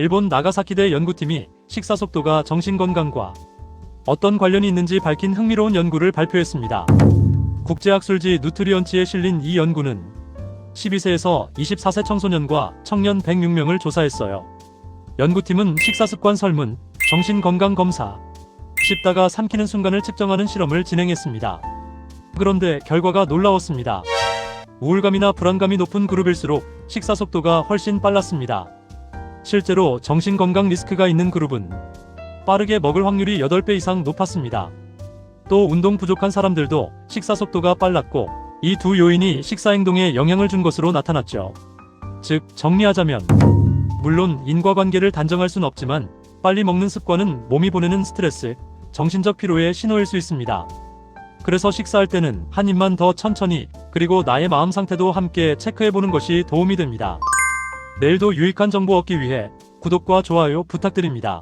일본 나가사키대 연구팀이 식사 속도가 정신 건강과 어떤 관련이 있는지 밝힌 흥미로운 연구를 발표했습니다. 국제학술지 누트리언치에 실린 이 연구는 12세에서 24세 청소년과 청년 106명을 조사했어요. 연구팀은 식사 습관 설문, 정신 건강 검사, 씹다가 삼키는 순간을 측정하는 실험을 진행했습니다. 그런데 결과가 놀라웠습니다. 우울감이나 불안감이 높은 그룹일수록 식사 속도가 훨씬 빨랐습니다. 실제로 정신건강 리스크가 있는 그룹은 빠르게 먹을 확률이 8배 이상 높았습니다. 또 운동 부족한 사람들도 식사 속도가 빨랐고 이 두 요인이 식사 행동에 영향을 준 것으로 나타났죠. 즉, 정리하자면 물론 인과관계를 단정할 순 없지만 빨리 먹는 습관은 몸이 보내는 스트레스, 정신적 피로의 신호일 수 있습니다. 그래서 식사할 때는 한 입만 더 천천히 그리고 나의 마음 상태도 함께 체크해보는 것이 도움이 됩니다. 내일도 유익한 정보 얻기 위해 구독과 좋아요 부탁드립니다.